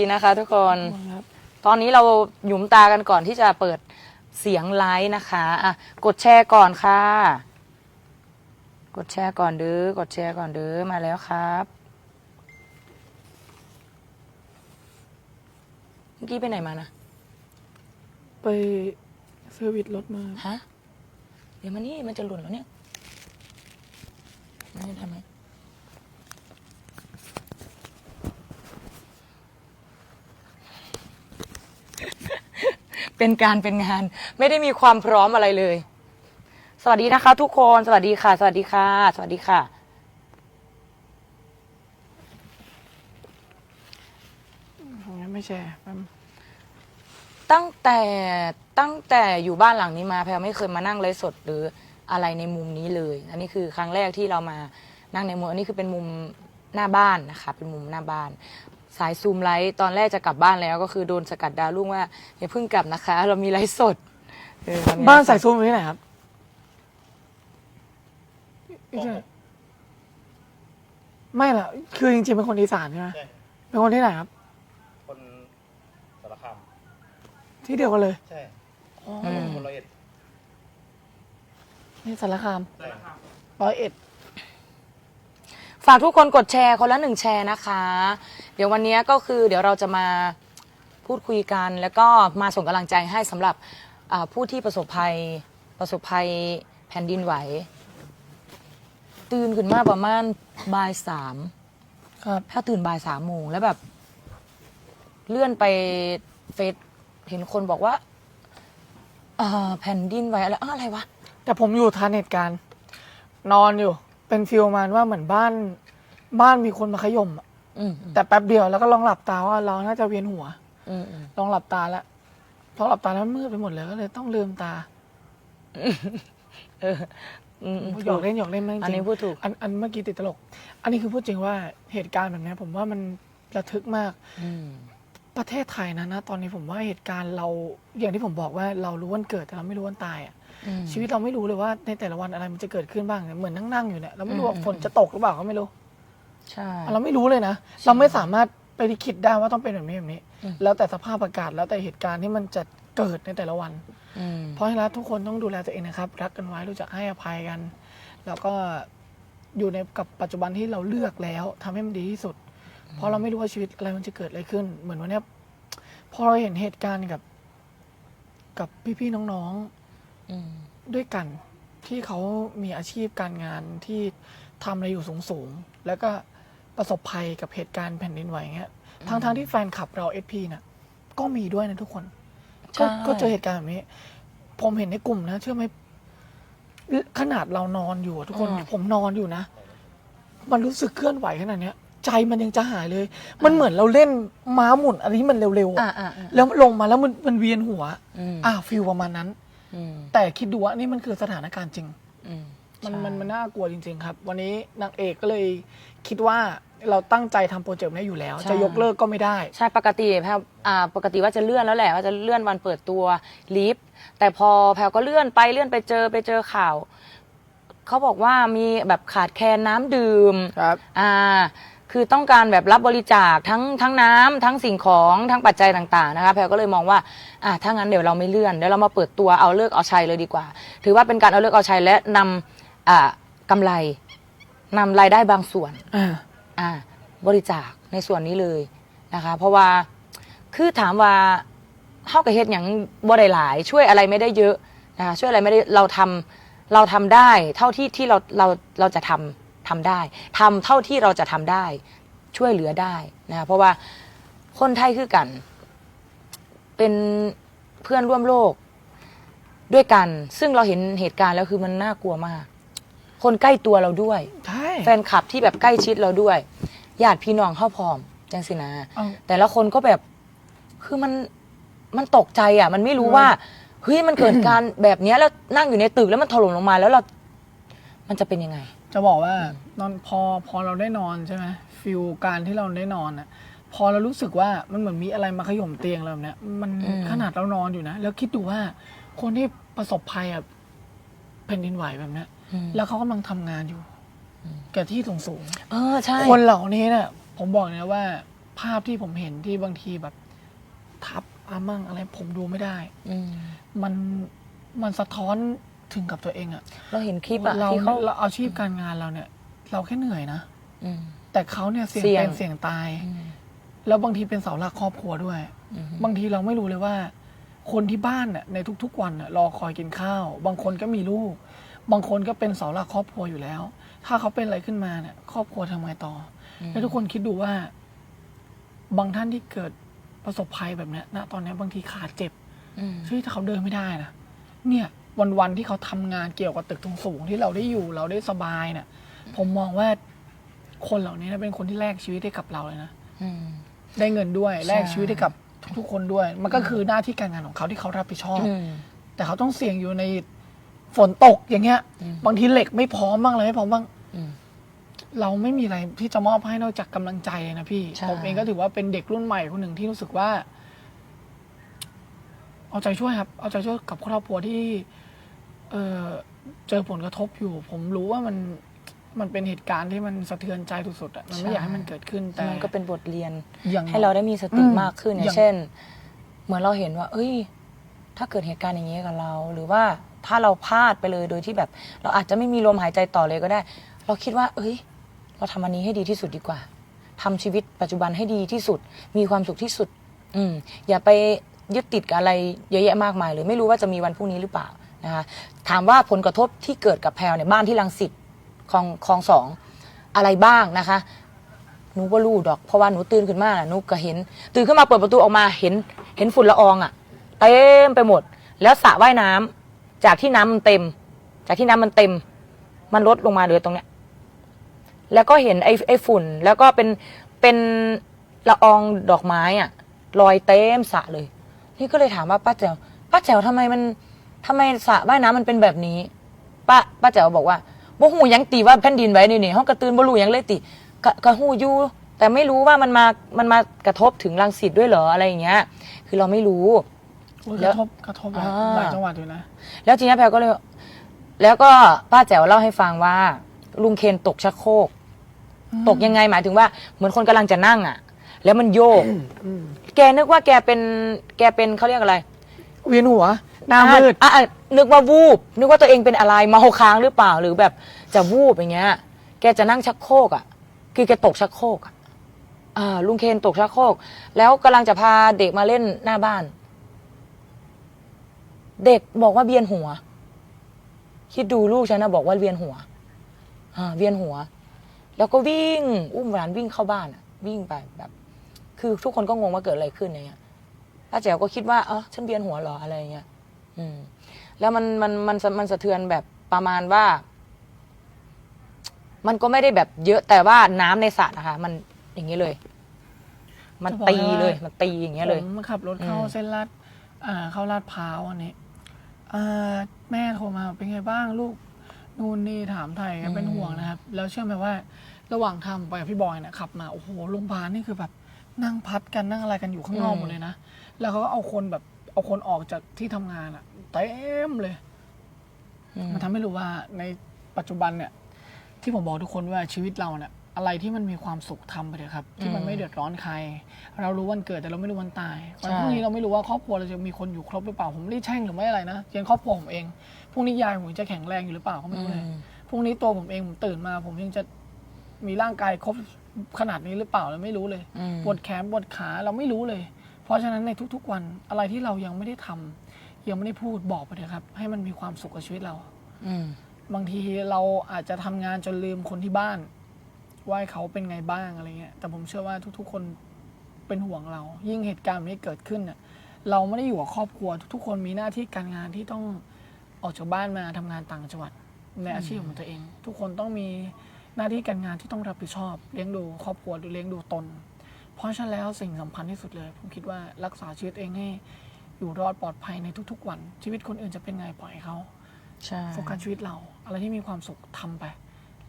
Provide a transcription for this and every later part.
ดีนะคะทุกคนครับตอนนี้เราหยุมตากันก่อนที่จะเปิดเสียงไลฟ์นะคะอะกดแชร์ก่อนค่ะ กดแชร์ก่อนเด้อกดแชร์ก่อนเด้อมาแล้วครับเมื่อกี้ไปไหนมานะไปเซอร์วิสรถมาฮะเดี๋ยวมานี่มันจะหล่นแล้วเนี่ยไม่ได้ทำไม เป็นการเป็นงาน ไม่ได้มีความพร้อมอะไรเลย สวัสดีนะคะ ทุกคนสวัสดีค่ะ สวัสดีค่ะ สวัสดีค่ะผมยังไม่แชร์แป๊บตั้งแต่ตั้งแต่อยู่บ้านหลังนี้มาแพลไม่เคยมานั่งไลฟ์สดหรืออะไรในมุมนี้เลย อันนี้คือครั้งแรกที่เรามานั่งในมุมอันนี้คือเป็นมุมหน้าบ้านนะคะ เป็นมุมหน้าบ้าน สายซูมไลฟ์ตอนแรกจะกลับบ้านแล้ว ก็คือโดนสกัดดาวรุ่งว่าอย่าเพิ่งกลับนะคะ เรามีไลฟ์สดเออเรมีไลฟ์บ้านใส่ซูมอยู่ที่ไหนครับไม่ใช่ไม่ล่ะคือจริงๆเป็นคนอีสานใช่ไหมใช่เป็นคนที่ไหนครับ คนสารคามที่เดียวกันเลยใช่อ๋ออืมคนร้อยเอ็ดนี่สารคามใช่ร้อยเอ็ด ฝากทุกคนกดแชร์คนละหนึ่งแชร์นะคะ เดี๋ยววันนี้ก็คือเดี๋ยวเราจะมาพูดคุยกัน แล้วก็มาส่งกำลังใจให้สำหรับอ่าผู้ที่ประสบภัยประสบภัยแผ่นดินไหว ตื่นขึ้นมาประมาณบ่ายสามครับถ้าตื่นบ่ายสามโมงแล้วแบบ เลื่อนไปเฟซเห็นคนบอกว่าอ่าแผ่นดินไหวอะไรอ้าวอะไรวะ แต่ผมอยู่ทันเหตุการณ์ นอนอยู่ เป็นฟิลประมาณว่าเหมือนบ้าน บ้านมีคนมาขย่มอะอืมอืมแต่แป๊บเดียวแล้วก็ลองหลับตาว่าเราน่าจะเวียนหัว อืมอืม ลองหลับตาแล้วพอหลับตาแล้วมืดไปหมดเลยก็เลยต้องลืมตาเอออืมอืมหยอกเล่นหยอกเล่นไม่จริงอันนี้พูดถูก อันอันเมื่อกี้ติดตลก อันนี้คือพูดจริงว่าเหตุการณ์แบบเนี้ยผมว่ามันระทึกมาก อืม ประเทศไทยนะนะตอนนี้ผมว่าเหตุการณ์เราอย่างที่ผมบอกว่าเรารู้วันเกิดแต่เราไม่รู้วันตายอะอืมชีวิตเราไม่รู้เลยว่าในแต่ละวันอะไรมันจะเกิดขึ้นบ้างเหมือนนั่งๆอยู่เนี่ยเราไม่รู้ว่าอืมฝนจะตกหรือเปล่าก็ไม่รู้ใช่เราไม่รู้เลยนะเราไม่สามารถไปคิดได้ว่าต้องเป็นแบบนี้แบบนี้อืมแล้วแต่สภาพอากาศแล้วแต่เหตุการณ์ที่มันจะเกิดในแต่ละวันอืมเพราะฉะนั้นทุกคนต้องดูแลตัวเองนะครับ รักกันไว้รู้จักให้อภัยกัน แล้วก็อยู่ในกับปัจจุบันที่เราเลือกแล้วทำให้มันดีที่สุด เพราะเราไม่รู้ว่าชีวิตอะไรมันจะเกิดอะไรขึ้น เหมือนวันเนี้ยพอเราเห็นเหตุการณ์กับ กับพี่ๆน้องอืมๆด้วยกัน ที่เขามีอาชีพการงานที่ทำอะไรอยู่สูงๆ แล้วก็ประสบภัยกับเหตุการณ์แผ่นดินไหวเงี้ยทั้งๆที่แฟนคลับเราเอพีน่ะ ก็มีด้วยนะทุกคน ก็ใช่ ก็เจอเหตุการณ์แบบนี้ ผมเห็นในกลุ่มนะ เชื่อไหมขนาดเรานอนอยู่อะทุกคน อืม ผมนอนอยู่นะ มันรู้สึกเคลื่อนไหวขนาดเนี้ย ใจมันยังจะหายเลย มันเหมือนเราเล่นม้าหมุนอะไรที่มันเร็วๆอ่าอะอ่าอ่าแล้วลงมาแล้วมันมันเวียนหัว อืมอ่าฟิลประมาณนั้น อืมแต่คิดดูว่านี่มันคือสถานการณ์จริง อืมมันใช่มันมันน่ากลัวจริง ๆ ครับ วันนี้นางเอกก็เลยคิดว่าเราตั้งใจทำโปรเจกต์นี้อยู่แล้ว จะยกเลิกก็ไม่ได้ ใช่ปกติแพลอ่าปกติว่าจะเลื่อนแล้วแหละว่าจะเลื่อนวันเปิดตัวลิฟต์แต่พอแพลก็เลื่อนไปเลื่อนไปเจอไปเจอข่าวเขาบอกว่ามีแบบขาดแคลนน้ำดื่ม ครับ อ่า คือต้องการแบบรับบริจาคทั้งทั้งน้ำทั้งสิ่งของทั้งปัจจัยต่างๆนะคะแพลก็เลยมองว่าอ่าถ้างั้นเดี๋ยวเราไม่เลื่อนเดี๋ยวเรามาเปิดตัวเอาเลิกเอาชัยเลยดีกว่า ถือว่าเป็นการเอาเลิกเอาชัยและนำอ่ากำไรนำรายได้บางส่วน อ่า อ่าบริจาคในส่วนนี้เลยนะคะ เพราะว่าคือถามว่าเฮากับเฮ็ดอย่างบ่ได้หลาย ช่วยอะไรไม่ได้เยอะนะคะช่วยอะไรไม่ได้เราทำเราทำได้เท่าที่ที่เราเราเราจะทำ ทำได้ทำเท่าที่เราจะทำได้ ช่วยเหลือได้นะคะเพราะว่าคนไทยคือกัน เป็นเพื่อนร่วมโลกด้วยกัน ซึ่งเราเห็นเหตุการณ์แล้วคือมันน่ากลัวมาก คนใกล้ตัวเราด้วยใช่แฟนคลับที่แบบใกล้ชิดเราด้วยญาติพี่น้องเข้าพร้อมจังสินะเอาแต่ละคนก็แบบคือมันมันตกใจอะ มันไม่รู้อืมว่าเฮ้ยมันเกิดการแบบเนี้ยแล้วนั่งอยู่ในตึกแล้วมันถล่มลงมาแล้วเรา มันจะเป็นยังไง จะบอกว่านอนพอพอเราได้นอนใช่ไหมฟิลการที่เราได้นอนอะพอเรารู้สึกว่ามันเหมือนมีอะไรมาขย่มเตียงเราแบบเนี้ยมันอืม ขนาดเรานอนอยู่นะ แล้วคิดดูว่าคนที่ประสบภัยอะแผ่นดินไหวแบบเนี้ยอืมแล้วเขากำลังทำงานอยู่กับที่สูงสูงเออใช่ๆคนเหล่านี้เนี่ยผมบอกเลยนะว่า ภาพที่ผมเห็นที่บางทีแบบ ทับอามั่งอะไรผมดูไม่ได้ อืม มันมันสะท้อน ถึงกับตัวเองอะเราเห็นคลิปอะเราที่เขาเราอาชีพการงานเราเนี่ย เราแค่เหนื่อยนะอืม แต่เขาเนี่ยเสี่ยงเสี่ยง เป็นเสี่ยงตาย อืม แล้วบางทีเป็นเสาหลักครอบครัวด้วย อืมบางทีเราไม่รู้เลยว่า คนที่บ้านน่ะในทุกๆวันน่ะรอคอยกินข้าว บางคนก็มีลูก บางคนก็เป็นเสาหลักครอบครัวอยู่แล้ว ถ้าเขาเป็นอะไรขึ้นมาเนี่ยครอบครัวทำไงต่ออแล้วทุกคนคิดดูว่า บางท่านที่เกิดประสบภัยแบบเนี้ยณตอนเนี้ยบางทีขาเจ็บอืม เฮ้ยถ้าเขาเดินไม่ได้นะเนี่ย วันๆที่เขาทำงานเกี่ยวกับตึกสูงๆที่เราได้อยู่เราได้สบายเนี่ยผมมองว่าคนเหล่านี้นะเป็นคนที่แลกชีวิตให้กับเราเลยนะ อืม ได้เงินด้วยใช่แลกชีวิตให้กับทุกๆคนด้วย มันก็คือหน้าที่การงานของเขาที่เขารับผิดชอบ อืม แต่เขาต้องเสี่ยงอยู่ในฝนตกอย่างเงี้ย อืม บางทีเหล็กไม่พร้อมบ้างอะไรไม่พร้อมบ้าง อืม เราไม่มีอะไรที่จะมอบให้นอกจากกำลังใจเลยนะพี่ ใช่ ผมเองก็ถือว่าเป็นเด็กรุ่นใหม่คนหนึ่งที่รู้สึกว่า เอาใจช่วยครับ เอาใจช่วยกับครอบครัวที่ เออเจอผลกระทบอยู่ ผมรู้ว่ามันมันเป็นเหตุการณ์ที่มันสะเทือนใจสุดๆอะมันไม่อยากให้มันเกิดขึ้นแต่มันก็เป็นบทเรียนอย่างให้เราได้มีสติอืมมากขึ้นออย่าย่างงเช่น เหมือนเราเห็นว่า เอ้ย ถ้าเกิดเหตุการณ์อย่างนี้กับเรา หรือว่าถ้าเราพลาดไปเลยโดยที่แบบ เราอาจจะไม่มีลมหายใจต่อเลยก็ได้ เราคิดว่า เอ้ย เราทำอันนี้ให้ดีที่สุดดีกว่าทำชีวิตปัจจุบันให้ดีที่สุด มีความสุขที่สุด อืมอย่าไปยึดติดกับอะไรเยอะแยะมากมายเลยไม่รู้ว่าจะมีวันพรุ่งนี้หรือเปล่า นะคะถามว่าผลกระทบที่เกิดกับแพลวเนี่ยบ้านที่รังสิตคลองคลองสองอะไรบ้างนะคะหนูก็รู้ดอกเพราะว่าหนูตื่นขึ้นมาน่ะหนูก็เห็น ตื่นขึ้นมาเปิดประตูออกมาเห็นเห็นฝุ่นละอองอะ่ะเต็มไปหมด แล้วสระว่ายน้ำจากที่น้ำมันเต็ม จากที่น้ำมันเต็ม มันลดลงมาเหลือตรงเนี้ยแล้วก็เห็นไอ้ไอ้ฝุ่น แล้วก็เป็นเป็นละอองดอกไม้อะลอยเต็มสระเลย นี่ก็เลยถามว่าป้าแจ๋วป้าแจ๋วทำไมมัน ทำไมสระว่ายน้ำมันเป็นแบบนี้ ป้าป้าแจ๋วบอกว่าบ่หูหยังตีว่าแผ่นดินไหวนี่นี่ห้องกระตือนบ่รู้หยังเลยติกะกะหูอยู่แต่ไม่รู้ว่ามันมามันมากระทบถึงรังสิตด้วยเหรออะไรอย่างเงี้ย คือเราไม่รู้ โอ้ยแล้กวระทบกระทบหลายอ่า หลายจังหวัดอยู่นะ แล้วทีนี้แพลก็เลย แล้วก็ป้าแจ๋วเล่าให้ฟังว่า ลุงเคนตกชักโครกตกยังไงหมายถึงว่า เหมือนคนกำลังจะนั่งอะ แล้วมันโยกอืมแกนึกว่าแกเป็นแกเป็นเขาเรียกอะไร เวียนหัว หน้ามืด อะอะนึกว่าวูบ นึกว่าตัวเองเป็นอะไรเมาค้างหรือเปล่าหรือแบบจะวูบอย่างเงี้ย แกจะนั่งชักโครกอะ คือแกตกชักโครกอะอ่าลุงเคนตกชักโครกแล้วกำลังจะพาเด็กมาเล่นหน้าบ้าน เด็กบอกว่าเวียนหัว คิดดูลูกฉันนะบอกว่าเวียนหัวอ่าเวียนหัว แล้วก็วิ่ง อุ้มหลานวิ่งเข้าบ้านอะ วิ่งไปแบบ คือทุกคนก็งงว่าเกิดอะไรขึ้นอย่างเงี้ย ป้าแจ๋วก็คิดว่าเออฉันเวียนหัวเหรออะไรอย่างเงี้ยอืม แล้วมันมันมันสะมันสะเทือนแบบประมาณว่า มันก็ไม่ได้แบบเยอะแต่ว่าน้ำในสระนะคะ มันอย่างนี้เลย มันจะบอกตีให้ว่าเลย มันตีอย่างเงี้ยเลยผมขับรถเข้าอืมเส้นลาดอ่า เข้าลาดพร้าวอันนี้อ่าแม่โทรมาเป็นไงบ้างลูกนู่นนี่ถามไทยกันเป็นห่วงนะครับ แล้วเชื่อไหมว่า ระหว่างทางไปกับพี่บอยเนี่ยขับมาโอ้โหโรงพยาบาลนี่คือแบบนั่งพัดกันนั่งอะไรกันอยู่ข้างนอกอืมหมดเลยนะ แล้วเขาก็เอาคนแบบเอาคนออกจากที่ทำงานอะเต็มเลย อืมมันทำให้รู้ว่าในปัจจุบันเนี่ยที่ผมบอกทุกคนว่าชีวิตเราเนี่ยอะไรที่มันมีความสุขทำไปเถอะครับ ที่มันไม่เดือดร้อนใคร เรารู้วันเกิดแต่เราไม่รู้วันตายวันพรุ่งนี้เราไม่รู้ว่าครอบครัวเราจะมีคนอยู่ครบหรือเปล่า ผมไม่ได้แช่งหรือไม่อะไรนะยังครอบครัวผมเองพรุ่งนี้ยายผมจะแข็งแรงอยู่หรือเปล่าก็ไม่รู้เลยอืม พรุ่งนี้ตัวผมเองผมตื่นมา ผมยังจะมีร่างกายครบขนาดนี้หรือเปล่าเราไม่รู้เลย อืมปวดแขนปวดขาเราไม่รู้เลยเพ ราะฉะนั้นในทุกๆวันอะไรที่เรายังไม่ได้ทำยังไม่ได้พูดบอกไปเถอะครับ ให้มันมีความสุขกับชีวิตเรา อืมบางทีเราอาจจะทำงานจนลืมคนที่บ้าน ว่าเขาเป็นไงบ้างอะไรเงี้ยแต่ผมเชื่อว่าทุกๆคนเป็นห่วงเรา ยิ่งเหตุการณ์แบบนี้เกิดขึ้นเน่ะเราไม่ได้อยู่กับครอบครัว ทุกๆคนมีหน้าที่การงานที่ต้องออกจากบ้านมาทำงานต่างจังหวัดในอาชีพของตัวเอง ทุกคนต้องมีหน้าที่การงานที่ต้องรับผิดชอบ เลี้ยงดูครอบครัวหรือเลี้ยงดูตน เพราะฉะนั้นแล้วสิ่งสำคัญที่สุดเลย ผมคิดว่ารักษาชีวิตเองให้อยู่รอดปลอดภัยในทุก ๆ วัน ชีวิตคนอื่นจะเป็นไงปล่อยให้เขาใช่โฟกัสชีวิตเรา อะไรที่มีความสุขทำไป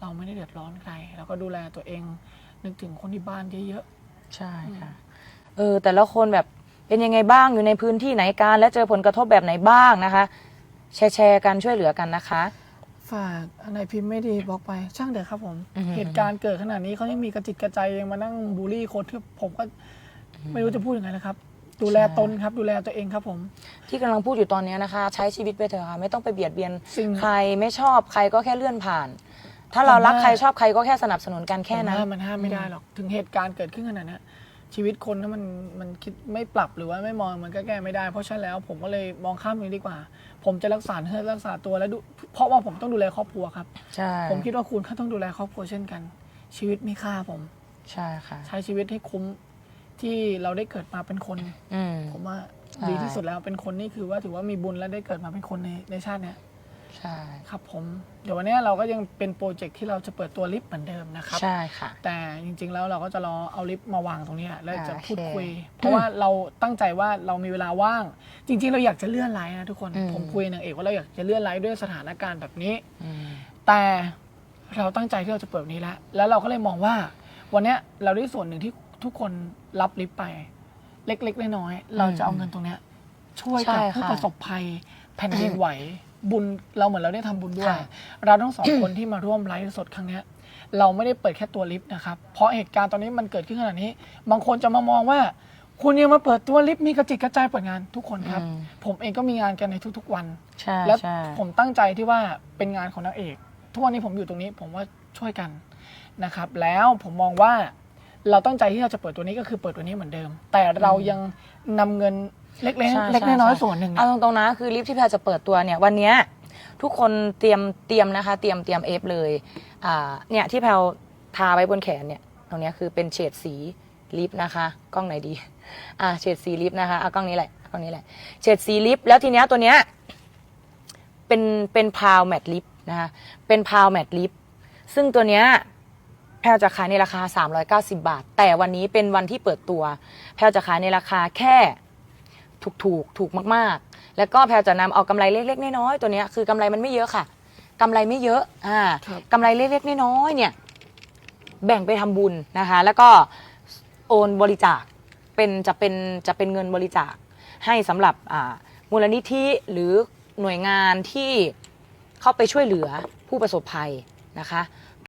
เราไม่ได้เดือดร้อนใคร แล้วก็ดูแลตัวเองนึกถึงคนที่บ้านเยอะใช่ค่ะเออแต่ละคนแบบเป็นยังไงบ้างอยู่ในพื้นที่ไหนกันและเจอผลกระทบแบบไหนบ้างนะคะ แชร์แชร์กันช่วยเหลือกันนะคะ ฝากอันไหนพิมพ์ไม่ดีบล็อกไปช่างเถอะครับผม อือฮึ เหตุการณ์เกิดขนาดนี้เขายังมีกระจิตกระใจยังมานั่งบูลลี่คนที่ผมก็ไม่รู้จะพูดยังไงนะครับ ดูแลตนครับ ดูแลตัวเองครับผม ที่กำลังพูดอยู่ตอนเนี้ยนะคะ ใช้ชีวิตไปเถอะค่ะ ไม่ต้องไปเบียดเบียนสิ่งใครไม่ชอบใครก็แค่เลื่อนผ่าน ถ้าเรารักผมว่า ใครชอบใครก็แค่สนับสนุนกันแค่นั้น ผมว่ามันห้ามไม่ได้หรอก ถึงเหตุการณ์เกิดขึ้นขนาดเนี้ย ชีวิตคนถ้ามันมันคิดไม่ปรับหรือว่าไม่มองมันก็แก้ไม่ได้ เพราะฉะนั้นแล้วผมก็เลยมองข้ามนี้ดีกว่า ผมจะรักษาเพื่อรักษาตัวและดูเพราะว่าผมต้องดูแลครอบครัวครับ ใช่ผมคิดว่าคุณก็ต้องดูแลครอบครัวเช่นกัน ชีวิตมีค่าผม ใช่ค่ะ ใช้ชีวิตให้คุ้มที่เราได้เกิดมาเป็นคนอืม ผมว่าใช่ดีที่สุดแล้วเป็นคนนี่คือว่าถือว่ามีบุญและได้เกิดมาเป็นคนในในชาติเนี้ย ใช่ครับผมเดี๋ยววันนี้เราก็ยังเป็นโปรเจกต์ที่เราจะเปิดตัวลิฟต์เหมือนเดิมนะครับ ใช่ค่ะ แต่จริงๆแล้วเราก็จะรอเอาลิฟต์มาวางตรงเนี้ยแล้วจะโอเคพูดคุย เพราะว่าเราตั้งใจว่าเรามีเวลาว่าง จริง ๆ เราอยากจะเลื่อนไลฟ์นะทุกคนอืมผมคุยนางเอกว่าเราอยากจะเลื่อนไลฟ์ด้วยสถานการณ์แบบนี้อืมแต่เราตั้งใจที่เราจะเปิดวันนี้แล้วแล้วเราก็เลยมองว่า วันเนี้ยเราได้ส่วนหนึ่งที่ทุกคนรับลิฟต์ไป เล็กๆน้อยๆเราจะเอาเงินตรงเนี้ยช่วยกับใช่ค่ะผู้ประสบภัยแผ่นดินไหว บุญเราเหมือนเราได้ทำบุญด้วยค่ะเราทั้งสองคนที่มาร่วมไลฟ์สดครั้งเนี้ยเราไม่ได้เปิดแค่ตัวลิฟต์นะครับ เพราะเหตุการณ์ตอนนี้มันเกิดขึ้นขนาดนี้ บางคนจะมามองว่า คุณยังมาเปิดตัวลิฟต์มีกระจิตกระจายเปิดงานทุกคนครับอืมผมเองก็มีงานกันในทุกๆวันใช่แล้วใช่ผมตั้งใจที่ว่าเป็นงานของนางเอกทุกวันนี้ผมอยู่ตรงนี้ผมว่าช่วยกันนะครับ แล้วผมมองว่าเราตั้งใจที่เราจะเปิดตัวนี้ก็คือเปิดตัวนี้เหมือนเดิม แต่เรายังนำเงิน เล็กใช่ๆเล็กใช่น้อยใช่ๆส่วนหนึ่งเอาเนี่ยตรงๆนะคือลิฟต์ที่แพรจะเปิดตัวเนี่ยวันเนี้ยทุกคนเตรียมเตรียมนะคะ เตรียมเตรียมเอฟเลยอ่าเนี่ยที่แพรทาไว้บนแขนเนี่ยตรงเนี้ยคือเป็นเฉดสีลิฟต์นะคะ กล้องไหนดี อ่าเฉดสีลิฟต์นะคะเอากล้องนี้แหละกล้องนี้แหละเฉดสีลิฟต์แล้วทีเนี้ยตัวเนี้ยเป็นเป็นพาวแมตลิฟต์นะคะเป็นพาวแมตลิฟต์ซึ่งตัวเนี้ยแพรจะขายในราคา 390 บาท แต่วันนี้เป็นวันที่เปิดตัว แพรจะขายในราคาแค่ ถูกถูกถูกมากๆ แล้วก็แพรจะนำเอากำไรเล็กๆน้อยๆตัวเนี้ยคือกำไรมันไม่เยอะค่ะกำไรไม่เยอะอ่าครับ กำไรเล็กๆน้อยๆเนี่ย แบ่งไปทำบุญนะคะ แล้วก็โอนบริจาคเป็นจะเป็นจะเป็นเงินบริจาค ให้สำหรับอ่ามูลนิธิหรือหน่วยงานที่เข้าไปช่วยเหลือผู้ประสบภัยนะคะ